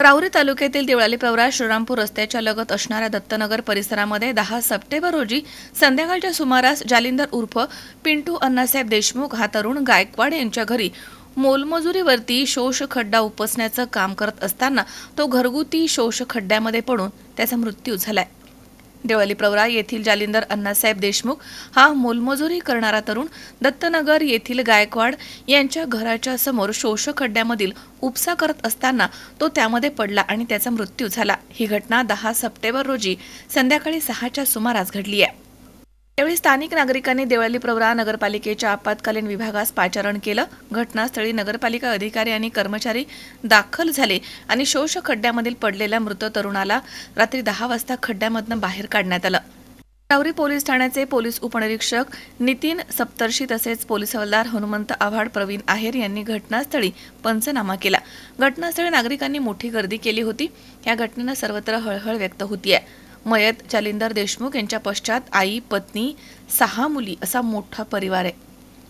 राहुरी तालुक्यातील देवळाली प्रवरा श्रीरामपूर रस्त्याच्या लगत असणाऱ्या दत्तनगर परिसरामध्ये दहा सप्टेंबर रोजी संध्याकाळच्या सुमारास जालिंदर उर्फ पिंटू अण्णासाहेब देशमुख हा तरुण गायकवाड यांच्या घरी मोलमजुरीवरती शोष खड्डा उपसण्याचं काम करत असताना तो घरगुती शोष खड्ड्यामध्ये पडून त्याचा मृत्यू झालाय. देवळी प्रवरा येथील जालिंदर अण्णासाहेब देशमुख हा मोलमजुरी करणारा तरुण दत्तनगर येथील गायकवाड यांच्या घराच्या समोर शोषक खड्ड्यामधील उपसा करत असताना तो त्यामध्ये पडला आणि त्याचा मृत्यू झाला. ही घटना दहा सप्टेंबर रोजी संध्याकाळी सहाच्या सुमारास घडली आहे. यावेळी स्थानिक नागरिकांनी देवळाली प्रवरा नगरपालिकेच्या आपत्कालीन विभागास पाचारण केलं. घटनास्थळी नगरपालिका अधिकारी आणि कर्मचारी दाखल झाले आणि शोष खड्ड्यामधील पडलेल्या मृत तरुणाला रात्री दहा वाजता खड्ड्यामधनं बाहेर काढण्यात आलं. रावरी पोलीस ठाण्याचे पोलीस उपनिरीक्षक नितीन सप्तर्षी तसेच पोलीस हवालदार हनुमंत आव्हाड प्रवीण आहेर यांनी घटनास्थळी पंचनामा केला. घटनास्थळी नागरिकांनी मोठी गर्दी केली होती. या घटनेनं सर्वत्र हळहळ व्यक्त होती आहे मयत जालिंदर देशमुख यांच्या पश्चात आई पत्नी सहा मुली असा मोठा परिवार आहे.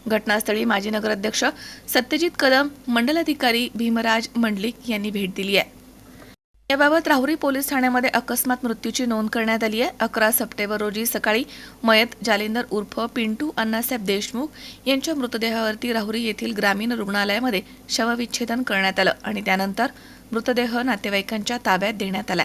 घटनास्थळी माजी नगराध्यक्ष सत्यजित कदम मंडलाधिकारी भीमराज मंडलिक यांनी भेट दिली आहे. याबाबत राहुरी पोलीस ठाण्यामध्ये अकस्मात मृत्यूची नोंद करण्यात आली आहे. अकरा सप्टेंबर रोजी सकाळी मयत जालिंदर उर्फ पिंटू अण्णासाहेब देशमुख यांच्या मृतदेहावरती राहुरी येथील ग्रामीण रुग्णालयामध्ये शवविच्छेदन करण्यात आलं आणि त्यानंतर मृतदेह नातेवाईकांच्या ताब्यात देण्यात आला